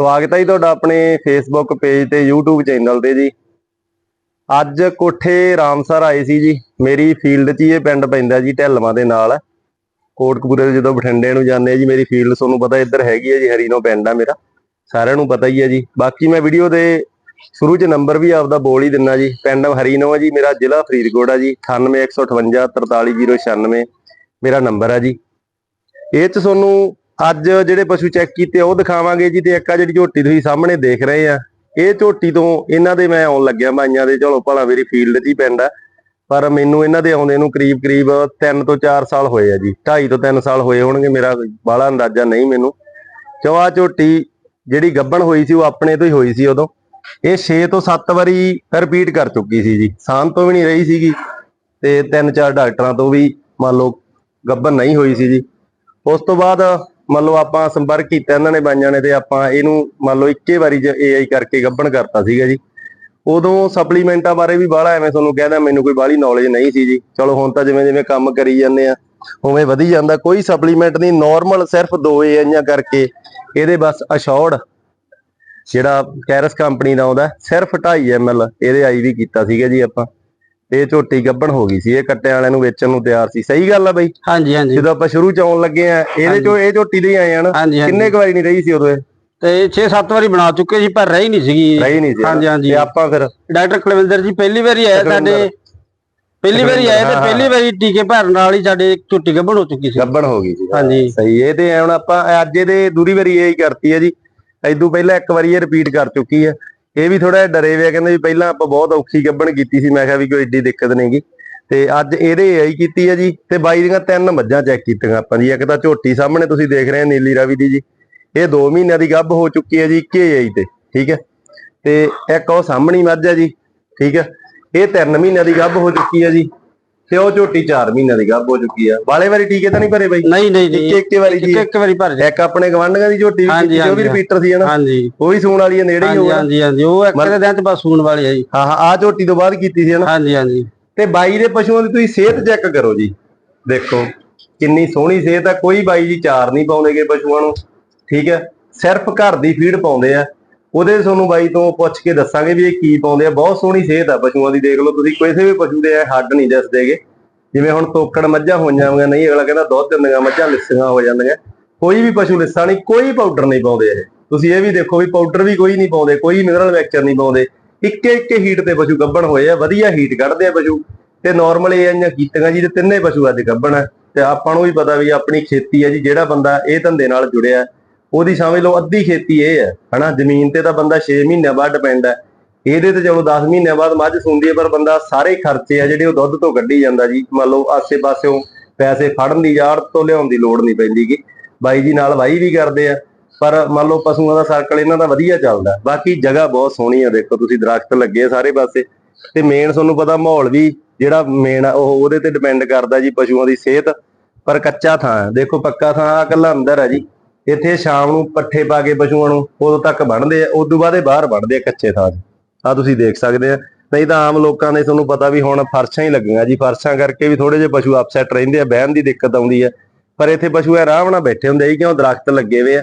ਸਵਾਗਤ ਹੈ ਜੀ ਤੁਹਾਡਾ ਆਪਣੇ ਫੇਸਬੁੱਕ ਪੇਜ ਤੇ YouTube ਚੈਨਲ ਤੇ ਜੀ। ਅੱਜ ਕੋਠੇ ਰਾਮਸਰ ਆਏ ਸੀ ਜੀ। ਮੇਰੀ ਫੀਲਡ 'ਚ ਹੀ ਇਹ ਪਿੰਡ ਪੈਂਦਾ ਜੀ, ਢਿੱਲਵਾਂ ਦੇ ਨਾਲ। ਕੋਟਕਪੂਰੇ ਤੋਂ ਜਦੋਂ ਬਠਿੰਡੇ ਨੂੰ ਜਾਂਦੇ ਆ ਜੀ, ਮੇਰੀ ਫੀਲਡ ਤੁਹਾਨੂੰ ਪਤਾ ਇੱਧਰ ਹੈਗੀ ਹੈ ਜੀ, ਹਰੀਨੋ ਪਿੰਡ ਆ ਮੇਰਾ। ਸਾਰਿਆਂ ਨੂੰ ਪਤਾ ਹੀ ਹੈ ਜੀ। ਬਾਕੀ ਮੈਂ ਵੀਡੀਓ ਦੇ ਸ਼ੁਰੂ 'ਚ ਨੰਬਰ ਵੀ ਆਪਦਾ ਬੋਲ ਹੀ ਦਿੰਨਾ ਜੀ। ਪਿੰਡ ਹਰੀਨੋ ਹੈ ਜੀ, ਮੇਰਾ ਜ਼ਿਲ੍ਹਾ ਫਰੀਦਕੋਟ ਆ ਜੀ। 98158 43096 ਮੇਰਾ ਨੰਬਰ ਆ ਜੀ। ਇਹ 'ਚ ਤੁਹਾਨੂੰ ਅੱਜ ਜਿਹੜੇ ਪਸ਼ੂ ਚੈੱਕ ਕੀਤੇ ਉਹ ਦਿਖਾਵਾਂਗੇ ਜੀ ਤੇ ਇੱਕ ਆ ਜਿਹੜੀ ਝੋਟੀ ਤੁਸੀਂ ਸਾਹਮਣੇ ਦੇਖ ਰਹੇ ਆ, ਇਹ ਝੋਟੀ ਤੋਂ ਇਹਨਾਂ ਦੇ ਮੈਂ ਆਉਣ ਲੱਗਿਆ ਮਾਈਆਂ ਦੇ, ਚਲੋ ਭਲਾ ਮੇਰੀ ਫੀਲਡ 'ਚ ਹੀ ਪੈਂਦਾ ਪਰ ਮੈਨੂੰ ਇਹਨਾਂ ਦੇ ਆਉਂਦੇ ਨੂੰ ਕਰੀਬ ਕਰੀਬ 3 ਤੋਂ 4 ਸਾਲ ਹੋਏ ਆ ਜੀ 2.5 ਤੋਂ 3 ਸਾਲ ਹੋਏ ਹੋਣਗੇ, ਮੇਰਾ ਬਾਹਲਾ ਅੰਦਾਜ਼ਾ ਨਹੀਂ ਮੈਨੂੰ। ਚਵਾ ਝੋਟੀ ਜਿਹੜੀ ਗੱਬਣ ਹੋਈ ਸੀ, ਉਹ ਆਪਣੇ ਤੋਂ ਹੀ ਹੋਈ ਸੀ ਉਦੋਂ। ਇਹ 6 ਤੋਂ 7 ਵਾਰੀ ਰਿਪੀਟ ਕਰ ਚੁੱਕੀ ਸੀ ਜੀ ਸਾਨ ਤੋਂ ਵੀ ਨਹੀਂ ਰਹੀ ਸੀਗੀ, ਤੇ ਤਿੰਨ ਚਾਰ ਡਾਕਟਰਾਂ ਤੋਂ ਵੀ ਮੰਨ ਲਓ ਗੱਬਣ ਨਹੀਂ ਹੋਈ ਸੀ ਜੀ। ਉਸ ਤੋਂ ਬਾਅਦ ਮੰਨ ਲਓ ਆਪਾਂ ਸੰਪਰਕ ਕੀਤਾ ਇਹਨਾਂ ਨੇ ਬਾਈਆਂ ਨੇ ਤੇ ਆਪਾਂ ਇਹਨੂੰ ਮੰਨ ਲਓ ਇੱਕੇ ਵਾਰੀ ਚ ਏਆਈ ਕਰਕੇ ਗੱਬਣ ਕਰਤਾ ਸੀਗਾ ਜੀ। ਉਦੋਂ ਸਪਲੀਮੈਂਟਾਂ ਬਾਰੇ ਵੀ ਬਾਹਲਾ ਐਵੇਂ ਤੁਹਾਨੂੰ ਕਹਿੰਦਾ ਮੈਨੂੰ ਕੋਈ ਬਾਹਲੀ ਨੌਲੇਜ ਨਹੀਂ ਸੀ ਜੀ। ਚਲੋ ਹੁਣ ਤਾਂ ਜਿਵੇਂ ਜਿਵੇਂ ਕੰਮ ਕਰੀ ਜਾਂਦੇ ਆ, ਉਵੇਂ ਵਧੀ ਜਾਂਦਾ। ਕੋਈ ਸਪਲੀਮੈਂਟ ਨਹੀਂ ਨਾਰਮਲ ਸਿਰਫ ਦੋ ਏਆਈਆਂ ਕਰਕੇ, ਇਹਦੇ ਬਸ ਅਸ਼ੋਰਡ ਜਿਹੜਾ ਕੈਰਸ ਕੰਪਨੀ ਦਾ ਆਉਂਦਾ, ਸਿਰਫ 2.5 ml ਇਹਦੇ ਆਈ ਵੀ ਕੀਤਾ ਸੀਗਾ ਜੀ ਆਪਾਂ। ਇਹ ਝੋਟੀ ਗੱਬਣ ਹੋ ਗਈ ਸੀ ਇਹ ਕੱਟਿਆਂ ਵਾਲਿਆਂ ਨੂੰ ਵੇਚਣ ਨੂੰ ਤਿਆਰ ਸੀ। ਸਹੀ ਗੱਲ ਆ ਬਈ? ਹਾਂਜੀ ਹਾਂਜੀ। ਜਦੋਂ ਆਪਾਂ ਸ਼ੁਰੂ ਚ ਆਉਣ ਲੱਗੇ ਆ ਇਹਦੇ ਚੋਂ ਇਹ ਝੋਟੀ ਦੇ ਆਏ ਆ ਨਾ। ਹਾਂਜੀ ਹਾਂਜੀ। ਕਿੰਨੇ ਕੁ ਵਾਰੀ ਨਹੀਂ ਰਹੀ ਸੀ ਉਦੋਂ ਇਹ? ਤੇ 6-7 ਵਾਰੀ ਬਣਾ ਚੁੱਕੇ ਸੀ ਪਰ ਰਹੀ ਨਹੀਂ ਸੀਗੀ। ਰਹੀ ਨਹੀਂ ਸੀ। ਹਾਂਜੀ ਹਾਂਜੀ। ਤੇ ਆਪਾਂ ਫਿਰ ਡਾਕਟਰ ਕੁਲਵਿੰਦਰ ਜੀ ਪਹਿਲੀ ਵਾਰੀ ਆਏ ਸਾਡੇ। ਪਹਿਲੀ ਵਾਰੀ ਆਏ ਤੇ। ਪਹਿਲੀ ਵਾਰੀ ਟੀਕੇ ਭਰਨ ਨਾਲ ਹੀ ਸਾਡੇ ਝੁੱਟੀ ਗੱਭਣ ਹੋ ਚੁੱਕੀ ਸੀ। ਗੱਬਣ ਹੋ ਗਈ ਜੀ ਹਾਂਜੀ। ਸਹੀ ਇਹ ਤੇ ਹੁਣ ਆਪਾਂ ਅੱਜ ਇਹਦੇ ਦੂਰੀ ਵਾਰੀ ਇਹ ਹੀ ਕਰਤੀ ਹੈ ਜੀ। ਐਦੂ ਪਹਿਲਾਂ ਇੱਕ ਵਾਰੀ ਇਹ ਰਿਪੀਟ ਕਰ ਚੁੱਕੀ ਹੈ। ਇਹ ਵੀ ਥੋੜਾ ਡਰੇ ਵੇ ਕਹਿੰਦੇ ਵੀ ਪਹਿਲਾਂ ਆਪਾਂ ਬਹੁਤ ਔਖੀ ਗੱਬਣ ਕੀਤੀ ਸੀ, ਮੈਂ ਕਿਹਾ ਵੀ ਕੋਈ ਏਡੀ ਦਿੱਕਤ ਨਹੀਂਗੀ ਤੇ ਅੱਜ ਇਹਦੇ ਆਈ ਕੀਤੀ ਹੈ ਜੀ, ਤੇ ਬਾਈ ਦੀਆਂ ਤਿੰਨ ਮੱਝਾਂ ਚੈੱਕ ਕੀਤੀਆਂ ਆਪਾਂ ਜੀ, ਇੱਕ ਤਾਂ ਝੋਟੀ ਸਾਹਮਣੇ ਤੁਸੀਂ ਦੇਖ ਰਹੇ ਹੋ ਨੀਲੀ ਰਾਵੀ ਦੀ ਜੀ। ਇਹ 2 ਮਹੀਨਿਆਂ ਦੀ ਗੱਭ ਹੋ ਚੁੱਕੀ ਹੈ ਜੀ ਆਈ ਤੇ, ਠੀਕ ਹੈ ਤੇ ਇੱਕ ਉਹ ਸਾਹਮਣੀ ਮੱਝ ਹੈ ਜੀ, ਠੀਕ ਹੈ ਇਹ 3 ਮਹੀਨਿਆਂ ਦੀ ਗੱਭ ਹੋ ਚੁੱਕੀ ਹੈ ਜੀ। ਤੇ ਉਹ ਝੋਟੀ 4 ਮਹੀਨਿਆਂ ਦੀ ਗੱਭ ਹੋ ਚੁੱਕੀ ਆ। ਵਾਲੇ ਵਾਰੀ ਟੀਕੇ ਤਾਂ ਨਹੀਂ ਭਰੇ ਬਾਈ? ਨਹੀਂ ਨਹੀਂ ਨਹੀਂ। ਇੱਕ ਇੱਕ ਵਾਰੀ ਜੀ। ਇੱਕ ਇੱਕ ਵਾਰੀ ਭਰ ਇੱਕ ਆਪਣੇ ਗਵਾਂਢੀਆਂ ਦੀ ਝੋਟੀ ਵੀ ਉਹ ਵੀ। ਰਿਪੀਟਰ ਸੀ ਹਨਾ ਹਾਂਜੀ। ਉਹ ਵੀ ਸੂਣ ਵਾਲੀ ਨੇੜੇ ਹੀ ਹੋਣਾ ਹਾਂਜੀ ਹਾਂਜੀ। ਉਹ ਇੱਕ ਦੇ ਦਿਨ ਚ ਬਸ ਸੂਣ ਵਾਲੀ ਹੈ ਜੀ। ਹਾਂ ਹਾਂ ਆ ਝੋਟੀ ਤੋਂ ਬਾਅਦ ਕੀਤੀ ਸੀ ਹਨਾ ਹਾਂਜੀ ਹਾਂਜੀ। ਤੇ ਬਾਈ ਦੇ ਪਸ਼ੂਆਂ ਦੀ ਤੁਸੀਂ ਸਿਹਤ ਚੈੱਕ ਕਰੋ ਜੀ। ਦੇਖੋ ਕਿੰਨੀ ਸੋਹਣੀ ਸਿਹਤ ਆ। ਕੋਈ ਬਾਈ ਜੀ ਚਾਰ ਨਹੀਂ ਪਾਉਂਦੇਗੇ ਪਸ਼ੂਆਂ ਨੂੰ। ਠੀਕ ਹੈ? ਸਿਰਫ ਘਰ ਦੀ ਫੀਡ ਪਾਉਂਦੇ ਆ। ਉਹਦੇ ਤੁਹਾਨੂੰ ਬਾਈ ਤੋਂ ਪੁੱਛ ਕੇ ਦੱਸਾਂਗੇ ਵੀ ਇਹ ਕੀ ਪਾਉਂਦੇ ਆ। ਬਹੁਤ ਸੋਹਣੀ ਸਿਹਤ ਆ ਪਸ਼ੂਆਂ ਦੀ, ਦੇਖ ਲਓ ਤੁਸੀਂ। ਕਿਸੇ ਵੀ ਪਸ਼ੂ ਦੇ ਇਹ ਹੱਡ ਨਹੀਂ ਦਿਸਦੇਗੇ। ਜਿਵੇਂ ਹੁਣ ਤੋਕੜ ਮੱਝਾਂ ਹੋ ਜਾਂਦੀਆਂ ਨਹੀਂ, ਅਗਲਾ ਕਹਿੰਦਾ ਦੁੱਧ ਦਿੰਦੀਆਂ, ਮੱਝਾਂ ਲਿੱਸੀਆਂ ਹੋ ਜਾਂਦੀਆਂ। ਕੋਈ ਵੀ ਪਸ਼ੂ ਲਿੱਸਾ ਨਹੀਂ, ਕੋਈ ਪਾਊਡਰ ਨਹੀਂ ਪਾਉਂਦੇ ਇਹ। ਤੁਸੀਂ ਇਹ ਵੀ ਦੇਖੋ ਵੀ ਪਾਊਡਰ ਵੀ ਕੋਈ ਨਹੀਂ ਪਾਉਂਦੇ, ਕੋਈ ਮਿਨਰਲ ਮਿਕਸਚਰ ਨਹੀਂ ਪਾਉਂਦੇ। ਇੱਕੇ ਇੱਕੇ ਹੀਟ ਤੇ ਪਸ਼ੂ ਗੱਭਣ ਹੋਏ ਆ, ਵਧੀਆ ਹੀਟ ਕੱਢਦੇ ਆ ਪਸ਼ੂ। ਤੇ ਨਾਰਮਲ ਇਹ ਆਈਆਂ ਕੀਤੀਆਂ ਜੀ, ਤੇ ਤਿੰਨੇ ਪਸ਼ੂ ਅੱਜ ਗੱਭਣ ਆ। ਤੇ ਆਪਾਂ ਨੂੰ ਵੀ ਪਤਾ ਵੀ ਆਪਣੀ ਖੇਤੀ ਹੈ ਜੀ, ਜਿਹੜਾ ਬੰਦਾ ਇਹ ਧੰਦੇ ਨਾਲ ਜੁੜਿਆ ਉਹਦੀ ਸਮਝ ਲਓ, ਅੱਧੀ ਖੇਤੀ ਇਹ ਹੈ, ਹਨਾ? ਜ਼ਮੀਨ ਤੇ ਤਾਂ ਬੰਦਾ 6 ਮਹੀਨਿਆਂ ਬਾਅਦ ਡਿਪੈਂਡ ਹੈ। ਇਹਦੇ ਤੇ ਚਲੋ 10 ਮਹੀਨਿਆਂ ਬਾਅਦ ਮੱਝ ਸੁੰਦੀ ਹੈ, ਪਰ ਬੰਦਾ ਸਾਰੇ ਖਰਚੇ ਆ ਜਿਹੜੇ ਉਹ ਦੁੱਧ ਤੋਂ ਕੱਢੀ ਜਾਂਦਾ ਜੀ। ਮੰਨ ਲਓ ਆਸੇ-ਪਾਸਿਓਂ ਪੈਸੇ ਫੜਨ ਦੀ, ਯਾਰ ਤੋਂ ਲਿਆਉਣ ਦੀ ਲੋੜ ਨਹੀਂ ਪੈਂਦੀਗੀ ਬਾਈ ਜੀ ਨਾਲ ਵਾਈ ਵੀ ਕਰਦੇ ਆ, ਪਰ ਮੰਨ ਲਓ ਪਸ਼ੂਆਂ ਦਾ ਸਰਕਲ ਇਹਨਾਂ ਦਾ ਵਧੀਆ ਚੱਲਦਾ। ਬਾਕੀ ਜਗ੍ਹਾ ਬਹੁਤ ਸੋਹਣੀ ਆ, ਦੇਖੋ ਤੁਸੀਂ, ਦਰਖਤ ਲੱਗੇ ਆ ਸਾਰੇ ਪਾਸੇ। ਤੇ ਮੇਨ ਤੁਹਾਨੂੰ ਪਤਾ ਮਾਹੌਲ ਵੀ, ਜਿਹੜਾ ਮੇਨ ਆ, ਉਹ ਉਹਦੇ ਤੇ ਡਿਪੈਂਡ ਕਰਦਾ ਜੀ ਪਸ਼ੂਆਂ ਦੀ ਸਿਹਤ। ਪਰ ਕੱਚਾ ਥਾਂ ਦੇਖੋ ਪੱਕਾ ਥਾਂ ਆ, ਇਕੱਲਾ ਅੰਦਰ ਆ ਜੀ। ਇੱਥੇ ਸ਼ਾਮ ਨੂੰ ਪੱਠੇ ਪਾ ਕੇ ਪਸ਼ੂਆਂ ਨੂੰ ਉਦੋਂ ਤੱਕ ਬੰਨਦੇ ਆ, ਉਦੋਂ ਬਾਅਦ ਇਹ ਬਾਹਰ ਬੰਨਦੇ ਆ ਕੱਚੇ ਥਾਂ 'ਚ। ਆ ਤੁਸੀਂ ਦੇਖ ਸਕਦੇ ਆ। ਨਹੀਂ ਤਾਂ ਆਮ ਲੋਕਾਂ ਦੇ ਤੁਹਾਨੂੰ ਪਤਾ ਵੀ ਹੁਣ ਫਰਸ਼ਾਂ ਹੀ ਲੱਗੀਆਂ ਜੀ। ਫਰਸ਼ਾਂ ਕਰਕੇ ਵੀ ਥੋੜੇ ਜਿਹੇ ਪਸ਼ੂ ਅਪਸੈਟ ਰਹਿੰਦੇ ਆ, ਬਹਿਣ ਦੀ ਦਿੱਕਤ ਆਉਂਦੀ ਆ। ਪਰ ਇੱਥੇ ਪਸ਼ੂ ਆਰਾਮ ਨਾਲ ਬੈਠੇ ਹੁੰਦੇ ਆ ਜੀ, ਕਿਉਂ ਦਰਖਤ ਲੱਗੇ ਹੋਏ ਆ।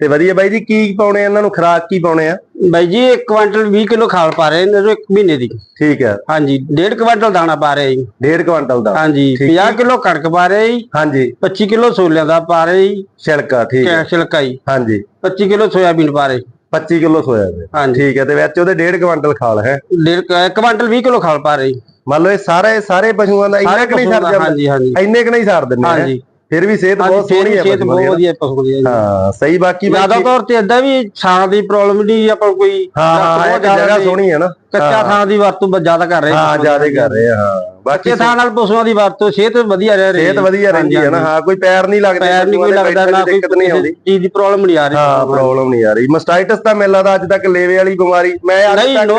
ਤੇ ਵਧੀਆ ਬਾਈ ਜੀ ਕੀ ਪਾਉਣੇ ਆ? ਇਹਨਾਂ ਨੂੰ ਖੁਰਾਕ ਕੀ ਪਾਉਣੇ ਆ? ਬਾਈ ਜੀ 1 ਕੁਇੰਟਲ 20 ਕਿਲੋ ਖਾਲ ਪਾ ਰਹੇ ਨੇ ਇੱਕ ਮਹੀਨੇ ਦੀ। ਠੀਕ ਹੈ ਹਾਂਜੀ 1.5 ਕੁਇੰਟਲ ਦਾਣਾ ਪਾ ਰਹੇ ਜੀ। ਡੇਢ ਕੁਇੰਟਲ ਦਾ ਹਾਂਜੀ ਠੀਕ 50 ਕਿਲੋ ਕਣਕ ਪਾ ਰਹੇ ਜੀ। ਹਾਂਜੀ। 25 ਕਿਲੋ ਛੋਲਿਆਂ ਦਾ ਪਾ ਰਹੇ ਜੀ। ਛਿਲਕਾ ਠੀਕ ਹੈ ਛਿਲਕਾ ਜੀ। ਹਾਂਜੀ। 25 ਕਿਲੋ ਸੋਇਆਬੀਨ ਪਾ ਰਹੇ। 25 ਕਿਲੋ ਸੋਇਆ ਦੇ ਹਾਂਜੀ। ਠੀਕ ਹੈ ਤੇ ਵਿੱਚ ਉਹਦੇ ਡੇਢ ਕੁਇੰਟਲ ਖਾਲ ਹੈ। ਡੇਢ ਕੁ- ਇੱਕ ਕੁਇੰਟਲ 20 ਕਿਲੋ ਖਾਲ ਪਾ ਰਹੇ ਮੰਨ ਲਓ ਇਹ ਸਾਰੇ ਸਾਰੇ ਪਸ਼ੂਆਂ ਦਾ ਇੰਨਾ ਕਿ ਨਹੀਂ ਸਰ ਜਾਂਦਾ। ਹਾਂਜੀ ਹਾਂਜੀ। ਇੰਨੇ ਕਿ ਨਹੀਂ ਸਰ ਦਿੰਦੇ? ਹਾਂਜੀ। ਫਿਰ ਵੀ ਸਿਹਤ ਬਹੁਤ ਸੋਹਣੀ ਹੈ ਸਿਹਤ ਬਹੁਤ ਦੀ ਵਧੀਆ ਪਸ਼ੂ ਦੀ ਹੈ। ਹਾਂ ਸਹੀ ਬਾਕੀ ਜ਼ਿਆਦਾ ਤੌਰ ਤੇ ਏਦਾਂ ਵੀ ਛਾਂ ਦੀ ਪ੍ਰੋਬਲਮ ਨਹੀਂ ਆਪਾਂ ਕੋਈ ਹਾਂ ਹਾਂ ਬਹੁਤ ਜਗ੍ਹਾ। ਸੋਹਣੀ ਹੈ ਨਾ। ਕੱਚਾ ਥਾਂ ਦੀ ਵਰਤੋਂ ਜ਼ਿਆਦਾ ਕਰ ਰਹੇ ਹਾਂ। ਜ਼ਿਆਦਾ ਦੀ। ਕਰ ਰਹੇ ਹਾਂ ਬਾਕੀ ਥਾਂ ਨਾਲ ਪਸ਼ੂਆਂ ਦੀ ਵਰਤੋਂ ਸਿਹਤ ਵਧੀਆ ਰਹਿ ਰਹੀ ਸਿਹਤ ਵਧੀਆ ਰਹਿੰਦੀ ਹੈ ਨਾ। ਹਾਂ ਕੋਈ ਪੈਰ ਨਹੀਂ ਲੱਗਦੇ ਪੈਰ ਨਹੀਂ ਕੋਈ ਦੇ, ਲੱਗਦਾ ਨਾ ਦੀ ਕੋਈ ਦਿੱਕਤ ਨਹੀਂ ਆਉਂਦੀ। ਚੀਜ਼ ਦੀ ਪ੍ਰੋਬਲਮ ਨਹੀਂ ਆ ਰਹੀ। ਹਾਂ ਪ੍ਰੋਬਲਮ ਨਹੀਂ ਆ ਰਹੀ। ਮਸਟਾਈਟਸ ਤਾਂ ਮੈਨੂੰ ਲੱਗਦਾ ਅੱਜ ਤੱਕ ਲੇਵੇ ਵਾਲੀ ਬਿਮਾਰੀ ਮੈਂ ਅੱਜ ਤੱਕ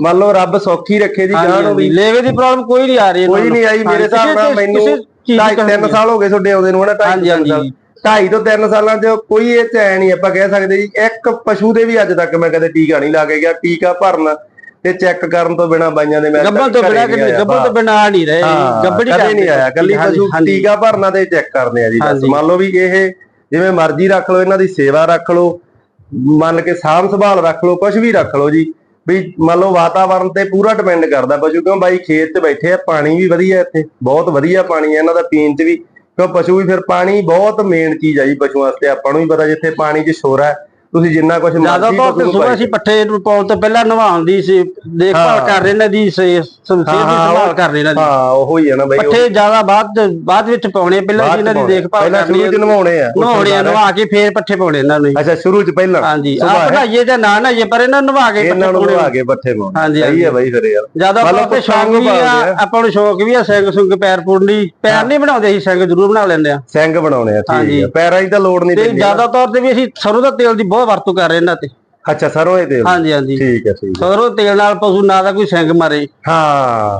ਮੰਨ ਲਓ ਰੱਬ ਸੌਖੀ ਰੱਖੇ ਜੀ ਜਾਨ ਨੂੰ ਵੀ ਲੇਵੇ ਦੀ ਪ੍ਰੋਬਲਮ ਕੋਈ ਨਹੀਂ ਆ ਰਹੀ ਕੋਈ ਨਹੀਂ ਆਈ ਮੇਰੇ ਹਿਸਾਬ ਨਾਲ ਮੈਨੂੰ ਢਾਈ ਤਿੰਨ ਸਾਲ ਹੋ ਗਏ ਤੁਹਾਡੇ ਆਉਂਦੇ ਨੂੰ ਹਨਾ ਢਾਈ ਹਾਂਜੀ, ਹਾਂਜੀ। ਢਾਈ ਤੋਂ ਤਿੰਨ ਸਾਲਾਂ 'ਚ ਕੋਈ ਇਹ ਚੈਨ ਨਹੀਂ ਆਪਾਂ ਕਹਿ ਸਕਦੇ ਜੀ ਇੱਕ ਪਸ਼ੂ ਦੇ ਵੀ ਅੱਜ ਤੱਕ ਮੈਂ ਕਦੇ ਟੀਕਾ ਨਹੀਂ ਲਾ ਕੇ ਗਿਆ ਟੀਕਾ ਭਰਨ ਤੇ ਚੈੱਕ ਕਰਨ ਤੋਂ ਬਿਨਾ ਬਾਈਆਂ ਦੇ ਮੈਂ ਗੱਬਲ ਤੋਂ ਬਿਨਾ ਨਹੀਂ ਕਿ ਆਇਆ। ਗੱਬਲ ਤੋਂ ਬਿਨਾ ਆ ਨਹੀਂ ਰਹੇ ਗੱਬੜੀ ਕਦੇ ਨਹੀਂ ਆਇਆ। ਕੱਲੀ ਪਸ਼ੂ ਟੀਕਾ ਭਰਨਾ ਤੇ ਚੈੱਕ ਕਰਨੇ ਆ ਜੀ ਬਸ। ਮੰਨ ਲਓ ਵੀ ਇਹ ਜਿਵੇਂ ਮਰਜ਼ੀ ਰੱਖ ਲਓ ਇਹਨਾਂ ਦੀ ਸੇਵਾ ਰੱਖ ਲਓ ਮੰਨ ਕੇ ਸਾਂਭ ਸੰਭਾਲ ਰੱਖ ਲਓ ਕੁਝ ਵੀ ਰੱਖ ਲਓ ਜੀ। ਵੀ ਮੰਨ ਲਓ ਵਾਤਾਵਰਣ ਤੇ ਪੂਰਾ ਡਿਪੈਂਡ ਕਰਦਾ ਪਸ਼ੂ, ਕਿਉਂ ਬਾਈ ਖੇਤ 'ਚ ਬੈਠੇ ਆ, ਪਾਣੀ ਵੀ ਵਧੀਆ ਇੱਥੇ, ਬਹੁਤ ਵਧੀਆ ਪਾਣੀ ਹੈ ਇਹਨਾਂ ਦਾ ਪੀਣ 'ਚ ਵੀ, ਕਿਉਂ ਪਸ਼ੂ ਵੀ ਫਿਰ ਪਾਣੀ ਬਹੁਤ ਮੇਨ ਚੀਜ਼ ਆ ਜੀ ਪਸ਼ੂਆਂ ਵਾਸਤੇ, ਆਪਾਂ ਨੂੰ ਵੀ ਪਤਾ ਜਿੱਥੇ ਪਾਣੀ 'ਚ ਸ਼ੋਰ ਹੈ ਤੁਸੀਂ ਜਿੰਨਾ ਕੁਝ ਜ਼ਿਆਦਾ ਤੌਰ ਤੇ ਸੁਬਹ ਅਸੀਂ ਪੱਠੇ ਨੂੰ ਪਾਉਣ ਤੋਂ ਪਹਿਲਾਂ ਨਵਾਉਣ ਦੀ ਸੀ ਦੇਖਭਾਲ। ਕਰ ਰਹੇ ਨੇ ਦੀ ਸਿਹਤ ਦੀ ਸੰਭਾਲ ਕਰ ਰਹੇ ਨੇ ਹਾਂ ਉਹ ਹੀ ਹੈ ਨਾ ਬਾਈ ਪੱਠੇ ਜ਼ਿਆਦਾ ਬਾਅਦ ਬਾਅਦ ਵਿੱਚ ਪਾਉਣੇ ਪਹਿਲਾਂ ਇਹਨਾਂ ਦੀ। ਦੇਖਭਾਲ ਪਹਿਲਾਂ ਕਰਨੀ ਸ਼ੁਰੂ 'ਚ ਨਵਾਉਣੇ ਆ ਨਵਾਉਣੇ ਆ, ਨਵਾ ਕੇ ਫੇਰ ਪੱਠੇ ਪਾਉਣੇ ਇਹਨਾਂ ਨੂੰ ਅੱਛਾ ਸ਼ੁਰੂ 'ਚ ਪਹਿਲਾਂ ਹਾਂਜੀ ਆ। ਬਣਾਈਏ ਜਾਂ ਨਾ ਨਹਾਈਏ ਪਰ ਇਹਨਾਂ ਨੂੰ ਨਵਾ ਕੇ ਇਹਨਾਂ ਪੱਠੇ ਨੂੰ ਨਵਾ ਕੇ ਪੱਠੇ ਪਾਉਣੇ ਹਾਂਜੀ, ਸਹੀ। ਹੈ ਬਾਈ ਫਿਰ ਯਾਰ ਜ਼ਿਆਦਾ ਤੌਰ ਤੇ ਸ਼ੌਕ ਨੂੰ ਵੀ ਆ। ਆਪਾਂ ਨੂੰ ਸ਼ੌਕ ਵੀ ਆ ਸਿੰਘ ਸੁੰਗ ਪੈਰ ਪੂਰਨੀ ਪੈਰ ਨਹੀਂ ਬਣਾਉਂਦੇ ਅਸੀਂ ਸਿੰਘ ਜ਼ਰੂਰ ਬਣਾ ਲੈਂਦੇ ਆ ਸਿੰਘ ਬਣਾਉਣੇ ਆ ਠੀਕ। ਹੈ ਪੈਰਾਂ 'ਚ ਤਾਂ ਲੋੜ ਨਹੀਂ ਪੈਂਦੀ ਜ਼ਿਆਦਾ ਤੌਰ ਤੇ ਵੀ ਅਸੀਂ ਸਰੋਂ ਦਾ ਤੇਲ ਦੀ ਬਹੁਤ ਵਰਤੋਂ ਕਰ ਰਹੇ ਇਹਨਾਂ ਤੇ। ਅੱਛਾ ਸਰੋਂ ਦੇ ਤੇਲ। ਹਾਂਜੀ ਹਾਂਜੀ। ਠੀਕ ਹੈ ਠੀਕ ਹੈ। ਸਰੋਂ ਤੇਲ ਨਾਲ ਪਸ਼ੂ ਨਾ ਦਾ ਕੋਈ ਸਿੰਘ ਮਾਰੇ। ਹਾਂ।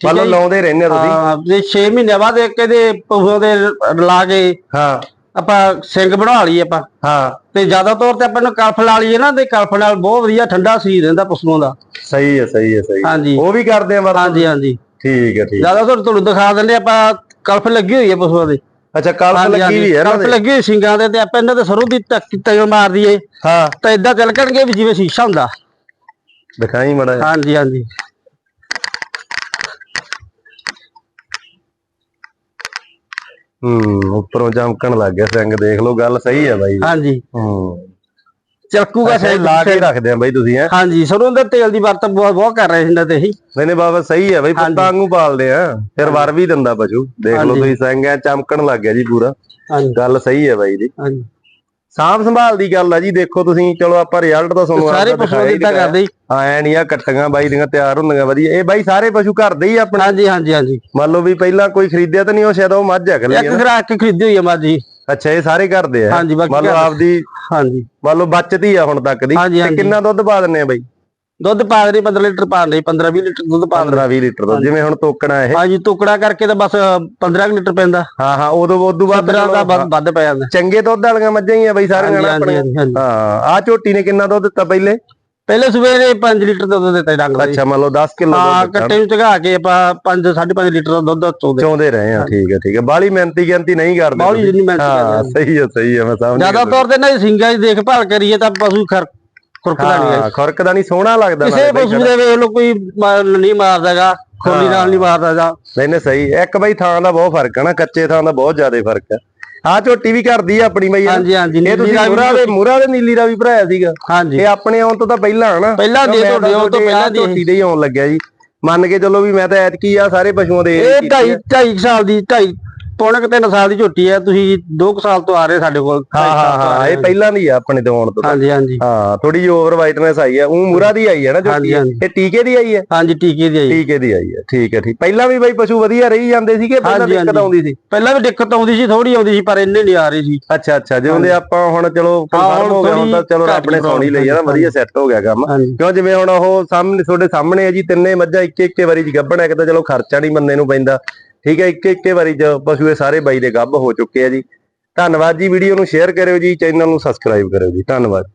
ਮਤਲਬ ਜੀ। ਲਾਉਂਦੇ ਰਹਿੰਦੇ ਤੁਸੀਂ? ਹਾਂ ਤੇ 6 ਮਹੀਨੇ ਬਾਅਦ ਇੱਕ ਇਹਦੇ ਪਸ਼ੂਆਂ ਦੇ ਲਾ ਕੇ ਹਾਂ। ਆਪਾਂ ਸਿੰਘ ਬਣਾ ਲਈਏ ਆਪਾਂ। ਹਾਂ। ਤੇ ਜ਼ਿਆਦਾ ਤੌਰ ਤੇ ਆਪਾਂ ਨੂੰ ਕਲਫ ਲਾ ਲਈਏ ਨਾ ਤੇ ਕਲਫ ਨਾਲ ਬਹੁਤ ਵਧੀਆ ਠੰਡਾ ਸਰੀਰ ਰਹਿੰਦਾ ਪਸ਼ੂਆਂ ਦਾ। ਸਹੀ ਹੈ ਸਹੀ ਹੈ ਸਹੀ। ਹਾਂਜੀ। ਉਹ ਵੀ ਕਰਦੇ ਆ ਵਰਤ? ਹਾਂਜੀ ਹਾਂਜੀ। ਠੀਕ ਹੈ ਠੀਕ ਜ਼ਿਆਦਾ ਤੌਰ ਤੁਹਾਨੂੰ ਦਿਖਾ ਦਿੰਦੇ ਆਪਾਂ ਕਲਫ ਲੱਗੀ ਹੋਈ ਹੈ ਪਸ਼ੂਆਂ ਦੇ। ਅੱਛਾ ਕਲਪ ਹਾਂਜੀ, ਲੱਗੀ ਹਾਂਜੀ, ਵੀ ਹੈ ਇਹਨਾਂ ਕਲਫ ਦੇ ਲੱਗੀ ਹੋਈ ਸਿੰਗਾਂ ਦੇ ਤੇ ਆਪਾਂ ਇਹਨਾਂ ਦੇ ਸਰੋਂ ਦੀ ਤੱਕ ਤੇਲ ਮਾਰ ਦਈਏ? ਹਾਂ। ਤਾਂ ਇਦਾਂ ਤਿਲਕਣਗੇ ਵੀ ਜਿਵੇਂ ਸ਼ੀਸ਼ਾ ਹੁੰਦਾ। ਦਿਖਾਈ ਮੜਾ ਹਾਂਜੀ ਹਾਂਜੀ। ਹੂੰ ਉੱਪਰੋਂ ਚਮਕਣ ਲੱਗ ਗਿਆ ਸਿੰਘ ਦੇਖ ਲਓ ਗੱਲ ਸਹੀ ਹੈ ਬਾਈ। ਹਾਂਜੀ। ਹੂੰ। ਚਲਕੂਗਾ ਅੱਛਾ ਇਹ ਲਾ ਕੇ ਰੱਖਦੇ ਆ ਬਾਈ ਤੁਸੀਂ ਹੈ? ਹਾਂਜੀ ਸਰੋਂ ਦੇ ਤੇਲ ਦੀ ਵਰਤੋਂ ਬਹੁਤ ਬਹੁਤ ਕਰ ਰਹੇ ਸੀ ਤੇ ਅਸੀਂ ਮੈਨੇ ਬਾਬਾ ਸਹੀ ਹੈ ਬਾਈ। ਪੁੱਤਾਂ ਵਾਂਗੂ ਪਾਲਦੇ ਆ ਫਿਰ ਵਰ ਵੀ ਦਿੰਦਾ ਪਸ਼ੂ। ਦੇਖ ਲਓ ਹਾਂਜੀ। ਤੁਸੀਂ ਸਿੰਘ ਐ ਚਮਕਣ ਲੱਗ ਗਿਆ ਜੀ ਪੂਰਾ। ਹਾਂਜੀ। ਗੱਲ ਸਹੀ ਹੈ ਬਾਈ ਜੀ। ਹਾਂਜੀ। ਸਾਂਭ ਸੰਭਾਲ ਦੀ ਗੱਲ ਆ ਜੀ ਦੇਖੋ ਤੁਸੀਂ ਚਲੋ ਆਪਾਂ ਰਿਜ਼ਲਟ ਤਾਂ ਤੁਹਾਨੂੰ ਸਾਰੇ ਆਪਦਾ ਪਸ਼ੂਆਂ ਦੀ ਦਿਖਾਇਆ ਇਦਾਂ ਹੀ ਕਰਦੇ। ਹੀ। ਹਾਂ ਐ ਨਹੀਂ ਆ ਕੱਟੀਆਂ ਬਾਈ ਦੀਆਂ ਤਿਆਰ ਹੁੰਦੀਆਂ ਵਧੀਆ। ਇਹ ਬਾਈ ਸਾਰੇ ਪਸ਼ੂ ਘਰ ਦੇ ਹੀ ਆਪਣੇ। ਹਾਂਜੀ ਹਾਂਜੀ ਹਾਂਜੀ। ਮੰਨ ਲਓ ਵੀ ਪਹਿਲਾਂ ਕੋਈ ਖਰੀਦਿਆ ਤਾਂ ਨਹੀਂ ਉਹ ਸ਼ਾਇਦ ਉਹ ਮੱਝ ਆ ਅਗਲੀ ਇੱਕ ਖਰਾਕ ਖਰੀਦੀ ਹੋਈ ਹੈ ਮਾਜੀ ਅੱਛਾ ਇਹ ਸਾਰੇ ਘਰ ਦੇ ਆ? ਹਾਂਜੀ ਬਾਕੀ ਮੰਨ ਲਓ ਘਰ। ਆਪਦੀ ਹਾਂਜੀ। ਮੰਨ ਲਓ ਬਚਤ ਹੀ ਆ ਹੁਣ ਤੱਕ ਦੀ। ਹਾਂਜੀ, ਤੇ ਹਾਂਜੀ। ਕਿੰਨਾ ਦੁੱਧ ਪਾ ਦਿੰਨੇ ਆ ਬਾਈ? ਦੁੱਧ ਪਾ ਦੇ 15 ਲੀਟਰ ਪਾ ਦੇ 15 20 ਲੀਟਰ ਦੁੱਧ ਪਾ ਦੇ 15 20 ਲੀਟਰ ਦੁੱਧ ਜਿਵੇਂ ਹੁਣ ਤੋਕਣਾ ਇਹ। ਹਾਂਜੀ ਟੁਕੜਾ ਕਰਕੇ ਤਾਂ ਬਸ 15 ਕੁ ਲੀਟਰ ਪੈਂਦਾ। ਹਾਂ ਹਾਂ ਉਦੋਂ ਉਦੋਂ ਬਾਅਦ 15 ਦਾ ਵੱਧ- ਵੱਧ ਪੈ ਜਾਂਦਾ। ਚੰਗੇ ਦੁੱਧ ਵਾਲੀਆਂ ਮੱਝਾਂ ਹੀ ਆ ਬਾਈ ਸਾਰੀਆਂ ਹਾਂਜੀ ਨਾ ਹਾਂਜੀ ਹਾਂਜੀ। ਹਾਂ ਆ ਝੋਟੀ ਨੇ ਕਿੰਨਾ ਦੁੱਧ ਦਿੱਤਾ ਪਹਿਲੇ? ਪਹਿਲੇ ਸਵੇਰੇ 5 ਲੀਟਰ ਦੁੱਧ ਦਿੱਤਾ ਡੰਗ ਦਾ ਜੀ। ਅੱਛਾ ਮੰਨ ਲਓ 10 ਕਿਲੋ ਹਾਂ ਦੁੱਧ। ਕੱਟੇ ਨੂੰ ਚਗਾ ਕੇ ਆਪਾਂ 5 5.5 ਲੀਟਰ ਦਾ ਦੁੱਧ ਚੋਦੇ ਚਾਹੁੰਦੇ ਰਹੇ ਆ ਠੀਕ ਹੈ ਠੀਕ ਹੈ। ਬਾਲੀ ਮਿਹਨਤੀ ਗਿਣਤੀ ਨਹੀਂ ਕਰਦੇ ਬਾਹਲੀ ਤੁਸੀਂ। ਜਿੰਨੀ ਮਿਹਨਤ ਹਾਂ ਸਹੀ ਹੈ ਸਹੀ ਹੈ ਮੈਂ ਸਮਝ ਗਿਆ ਜ਼ਿਆਦਾ ਤੌਰ ਤੇ ਨਾ ਸਿੰਗਾਂ ਦੀ ਦੇਖਭਾਲ ਕਰੀਏ ਤਾਂ ਪਸ਼ੂ ਖਰ ਖੁਰਕਦਾ ਨਹੀਂ ਹਾਂ ਖੁਰਕ ਦਾ ਨਹੀਂ ਸੋਹਣਾ ਲੱਗਦਾ ਕਿਸੇ ਨਾਲੇ ਪਸ਼ੂ ਦੇ ਵੇਖ ਲੋ ਕੋਈ ਮਾਰ- ਨਹੀਂ ਮਾਰਦਾਗਾ ਖੋਲੀ ਨਾਲ ਨਹੀਂ ਮਾਰਦਾਗਾ। ਨਹੀਂ ਨਹੀਂ ਸਹੀ ਇੱਕ ਬਾਈ ਥਾਂ ਦਾ ਬਹੁਤ ਫ਼ਰਕ ਹੈ ਨਾ ਕੱਚੇ ਥਾਂ ਦਾ ਬਹੁਤ ਜ਼ਿਆਦਾ ਫ਼ਰਕ ਹੈ। ਆ ਝੋਟੀ ਵੀ ਕਰਦੀ ਆ ਆਪਣੀ ਬਾਈ ਹਾਂਜੀ ਹਾਂਜੀ ਇਹ ਤੁਸੀਂ ਮੁਰਾ ਦੇ ਮੁਰਾ ਦੇ ਨੀਲੀ ਦਾ ਵੀ ਭਰਾਇਆ ਸੀਗਾ। ਹਾਂਜੀ। ਇਹ ਆਪਣੇ ਆਉਣ ਤੋਂ ਤਾਂ ਪਹਿਲਾਂ ਹਨਾ ਪਹਿਲਾਂ ਦੀ ਤੁਹਾਡੇ ਆਉਣ ਤੋਂ ਪਹਿਲਾਂ ਦੀ ਝੋਟੀ ਦੇ ਹੀ ਆਉਣ ਲੱਗਿਆ ਜੀ। ਮੰਨ ਕੇ ਚੱਲੋ ਵੀ ਮੈਂ ਤਾਂ ਐਤਕੀ ਆ ਸਾਰੇ ਪਸ਼ੂਆਂ ਦੇ ਇਹ ਢਾਈ ਢਾਈ ਕੁ ਸਾਲ ਦੀ ਢਾਈ ਪੌਣੇ ਤਿੰਨ ਸਾਲ ਦੀ ਝੋਟੀ ਹੈ ਤੁਸੀਂ 2 ਸਾਲ ਤੋਂ ਆ ਰਹੇ ਸਾਡੇ ਕੋਲ। ਹਾਂ ਹਾਂ ਆ ਹਾਂ ਇਹ ਪਹਿਲਾਂ ਦੀ ਆ ਆਪਣੇ ਤੋਂ ਆਉਣ ਤੋਂ। ਹਾਂਜੀ ਹਾਂਜੀ। ਹਾਂ ਥੋੜੀ ਜਿਹੀ ਓਵਰ ਵਾਈਟਨੈਸ ਆਈ ਹੈ ਉਹ ਮੁਰਾ ਦੀ ਆਈ ਹੈ ਨਾ ਝੋਟੀ। ਇਹ ਟੀਕੇ ਦੀ ਆਈ ਹੈ ਹਾਂਜੀ ਟੀਕੇ ਦੀ ਆਈ। ਟੀਕੇ ਦੀ ਆਈ ਹੈ ਠੀਕ ਹੈ ਠੀਕ। ਪਹਿਲਾਂ ਵੀ ਬਾਈ ਪਸ਼ੂ ਵਧੀਆ ਰਹੀ ਜਾਂਦੇ ਸੀਗੇ ਪਹਿਲਾਂ ਦਿੱਕਤ। ਆਉਂਦੀ ਸੀ? ਪਹਿਲਾਂ ਵੀ ਦਿੱਕਤ ਆਉਂਦੀ ਸੀ ਥੋੜੀ ਆਉਂਦੀ ਸੀ ਪਰ ਇੰਨੇ ਨਹੀਂ ਆ ਰਹੀ ਸੀ। ਅੱਛਾ ਅੱਛਾ ਜਿਉਂ ਦੇ ਆਪਾਂ ਹੁਣ ਚਲੋ ਕਨਫਰਮ ਹੋ ਗਿਆ ਥੋੜ੍ਹੀ ਚਲੋ ਰੱਬ ਨੇ ਸੌਣੀ ਲਈ ਆ ਨਾ। ਵਧੀਆ ਸੈੱਟ ਹੋ ਗਿਆ ਕੰਮ। ਕਿਉਂ ਜਿਵੇਂ ਹੁਣ ਉਹ ਸਾਹਮਣੇ ਤੁਹਾਡੇ ਸਾਹਮਣੇ ਹੈ ਜੀ ਤਿੰਨੇ ਮੱਝਾਂ ਇੱਕ ਇੱਕ ਵਾਰੀ ਚ ਗੱਭਣ ਤਾਂ ਚਲੋ ਖਰਚਾ ਨਹੀਂ ਬੰਦੇ ਨੂੰ ਪੈਂਦਾ। ਠੀਕ ਹੈ, ਇੱਕ ਇੱਕੇ ਵਾਰੀ ਚ ਪਸ਼ੂ ਇਹ ਸਾਰੇ ਬਾਈ ਦੇ ਗੱਭ ਹੋ ਚੁੱਕੇ ਆ ਜੀ। ਧੰਨਵਾਦ ਜੀ, ਵੀਡੀਓ ਨੂੰ ਸ਼ੇਅਰ ਕਰਿਓ ਜੀ, ਚੈਨਲ ਨੂੰ ਸਬਸਕ੍ਰਾਈਬ ਕਰਿਓ ਜੀ। ਧੰਨਵਾਦ।